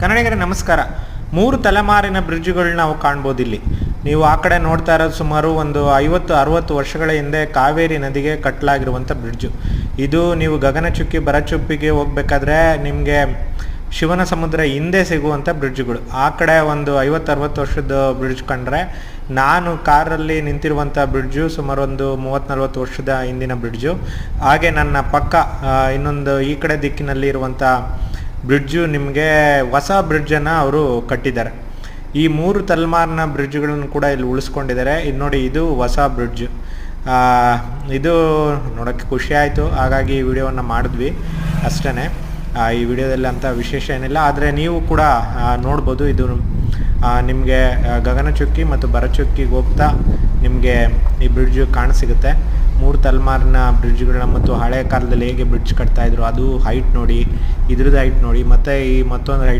ಕನ್ನಡಿಗರ, ನಮಸ್ಕಾರ. ಮೂರು ತಲೆಮಾರಿನ ಬ್ರಿಡ್ಜ್ಗಳನ್ನ ನಾವು ಕಾಣ್ಬೋದು ಇಲ್ಲಿ ನೀವು ಆ ಕಡೆ ನೋಡ್ತಾ ಇರೋದು ಸುಮಾರು ಒಂದು ಐವತ್ತು, ಅರವತ್ತು ವರ್ಷಗಳ ಹಿಂದೆ ಕಾವೇರಿ ನದಿಗೆ ಕಟ್ಟಲಾಗಿರುವಂಥ ಬ್ರಿಡ್ಜು. ಇದು ನೀವು ಗಗನಚುಕ್ಕಿ ಬರಚುಪ್ಪಿಗೆ ಹೋಗ್ಬೇಕಾದ್ರೆ ನಿಮಗೆ ಶಿವನ ಸಮುದ್ರ ಹಿಂದೆ ಸಿಗುವಂಥ ಬ್ರಿಡ್ಜ್ಗಳು. ಆ ಕಡೆ ಒಂದು ಐವತ್ತು, ಅರವತ್ತು ವರ್ಷದ ಬ್ರಿಡ್ಜ್ ಕಂಡ್ರೆ ನಾನು ಕಾರಲ್ಲಿ ನಿಂತಿರುವಂಥ ಬ್ರಿಡ್ಜು ಸುಮಾರು ಒಂದು ಮೂವತ್ತು, ನಲ್ವತ್ತು ವರ್ಷದ ಹಿಂದಿನ ಬ್ರಿಡ್ಜು. ಹಾಗೆ ನನ್ನ ಪಕ್ಕ ಇನ್ನೊಂದು ಈ ಕಡೆ ದಿಕ್ಕಿನಲ್ಲಿ ಇರುವಂಥ ಬ್ರಿಡ್ಜು ನಿಮಗೆ ಹೊಸ ಬ್ರಿಡ್ಜನ್ನು ಅವರು ಕಟ್ಟಿದ್ದಾರೆ. ಈ ಮೂರು ತಲೆಮಾರಿನ ಬ್ರಿಡ್ಜ್ಗಳನ್ನು ಕೂಡ ಇಲ್ಲಿ ಉಳಿಸ್ಕೊಂಡಿದ್ದಾರೆ. ಇದು ನೋಡಿ ಇದು ಹೊಸ ಬ್ರಿಡ್ಜ್. ಇದು ನೋಡೋಕ್ಕೆ ಖುಷಿ ಆಯಿತು. ಹಾಗಾಗಿ ಈ ವಿಡಿಯೋವನ್ನು ಮಾಡಿದ್ವಿ ಅಷ್ಟೇ ಈ ವಿಡಿಯೋದಲ್ಲಿ ಅಂತ ವಿಶೇಷ ಏನಿಲ್ಲ. ಆದರೆ ನೀವು ಕೂಡ ನೋಡ್ಬೋದು ಇದು. ನಿಮಗೆ ಗಗನಚುಕ್ಕಿ ಮತ್ತು ಬರಚುಕ್ಕಿಗೆ ಹೋಗ್ತಾ ನಿಮಗೆ ಈ ಬ್ರಿಡ್ಜು ಕಾಣಸಿಗುತ್ತೆ ಮೂರು ತಲೆಮಾರಿನ ಬ್ರಿಡ್ಜ್ಗಳನ್ನ ಮತ್ತು ಹಳೆ ಕಾಲದಲ್ಲಿ ಹೇಗೆ ಬ್ರಿಡ್ಜ್ ಕಟ್ತಾ ಇದ್ರು, ಅದು ಹೈಟ್ ನೋಡಿ, ಇದ್ರದ್ದು ಹೈಟ್ ನೋಡಿ, ಮತ್ತೆ ಈ ಮತ್ತೊಂದು ಹೈಟ್